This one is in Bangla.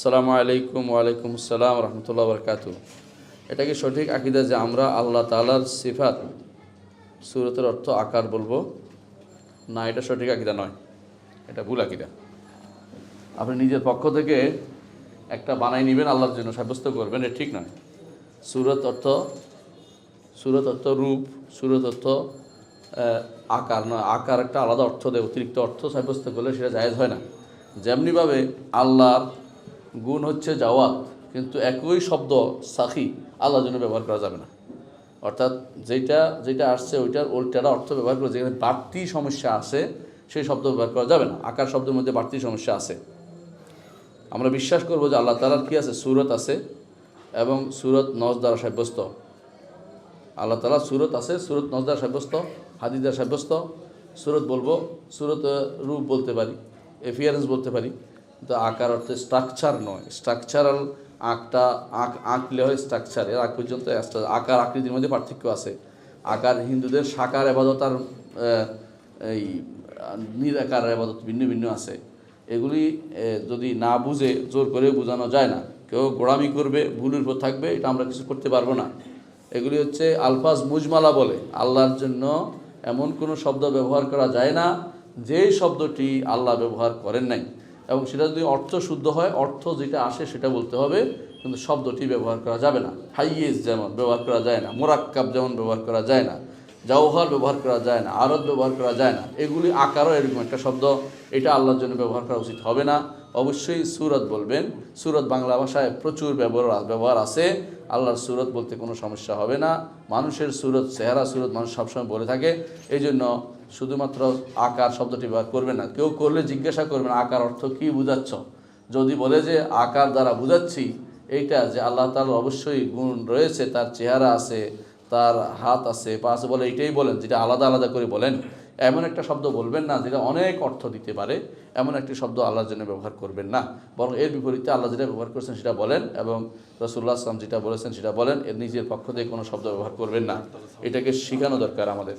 আসসালামু আলাইকুম ওয়ালাইকুম আসসালাম, রহমতুল্লাহ বরকাত এটা কি সঠিক আকিদা যে আমরা আল্লাহ তালার সিফাত, সুরতের অর্থ আকার বলব? না, এটা সঠিক আকিদা নয়। এটা ভুল আকিদা। আপনি নিজের পক্ষ থেকে একটা বানাই নেবেন, আল্লাহর জন্য সাব্যস্ত করবেন, এটা ঠিক নয়। সুরত অর্থ সুরত অর্থ রূপ, সুরত অর্থ আকার নয়। আকার একটা আলাদা অর্থ দেয়, অতিরিক্ত অর্থ সাব্যস্ত করলে সেটা জায়েজ হয় না। যেমনিভাবে আল্লাহর গুণ হচ্ছে জাওয়াত, কিন্তু একই শব্দ সাখি আল্লাহর জন্য ব্যবহার করা যাবে না। অর্থাৎ যেটা যেটা আসছে ওইটার উল্টাটা অর্থ ব্যবহার করে যেখানে বাড়তি সমস্যা আছে, সেই শব্দ ব্যবহার করা যাবে না। আকার শব্দের মধ্যে বাড়তি সমস্যা আছে। আমরা বিশ্বাস করব যে আল্লাহ তালার কী আছে? সুরত আছে এবং সুরত নজ দ্বারা সাব্যস্ত। আল্লাহ তালা সুরত আছে, সুরত নজ দ্বারা সাব্যস্ত, হাদিস দ্বারা সাব্যস্ত। সুরত বলব, সুরত রূপ বলতে পারি এফিয়ারেন্স বলতে পারি। কিন্তু আঁকার অর্থে স্ট্রাকচার নয়। স্ট্রাকচারাল আঁকটা আঁক, আঁকলে হয় স্ট্রাকচার এর আগ পর্যন্ত আকার আকৃতির মধ্যে পার্থক্য আছে। আকার হিন্দুদের সাকার আবাদত আর এই, নিরাকার আবাদত ভিন্ন ভিন্ন আছে। এগুলি যদি না বুঝে, জোর করে বোঝানো যায় না। কেউ গোড়ামি করবে, ভুলের উপর থাকবে, এটা আমরা কিছু করতে পারব না। এগুলি হচ্ছে আলফাজ মুজমালা বলে। আল্লাহর জন্য এমন কোনো শব্দ ব্যবহার করা যায় না, যেই শব্দটি আল্লাহ ব্যবহার করেন নাই। এবং সেটা যদি অর্থ শুদ্ধ হয়, অর্থ যেটা আসে সেটা বলতে হবে, কিন্তু শব্দটি ব্যবহার করা যাবে না। হাইয়েস যেমন ব্যবহার করা যায় না, মোরাক্কাব যেমন ব্যবহার করা যায় না, জাওহার ব্যবহার করা যায় না আরত ব্যবহার করা যায় না, এগুলি আকারও এরকম একটা শব্দ, এটা আল্লাহর জন্য ব্যবহার করা উচিত হবে না। অবশ্যই সুরত বলবেন, সুরত বাংলা ভাষায় প্রচুর ব্যবহার ব্যবহার আছে, আল্লাহর সুরত বলতে কোনো সমস্যা হবে না। মানুষের সুরত, চেহারা সুরত মানুষ সবসময় বলে থাকে এই জন্য শুধুমাত্র আকার শব্দটি ব্যবহার করবেন না। কেউ করলে জিজ্ঞাসা করবেন, আকার অর্থ কী বুঝাচ্ছ? যদি বলে যে, আকার দ্বারা বুঝাচ্ছি এইটা যে আল্লাহ তাআলার অবশ্যই গুণ রয়েছে, তার চেহারা আছে, তার হাত আছে, পা আছে বলে এইটাই বলেন, যেটা আলাদা আলাদা করে বলেন। এমন একটা শব্দ বলবেন না, যেটা অনেক অর্থ দিতে পারে, এমন একটি শব্দ আল্লাহর জন্য ব্যবহার করবেন না। বরং এর বিপরীতে আল্লাহ যেটা ব্যবহার করেছেন সেটা বলেন এবং রসুল্লাহ আসলাম যেটা বলেছেন সেটা বলেন। এর নিজের পক্ষ থেকে কোনো শব্দ ব্যবহার করবেন না। এটাকে শেখানো দরকার আমাদের।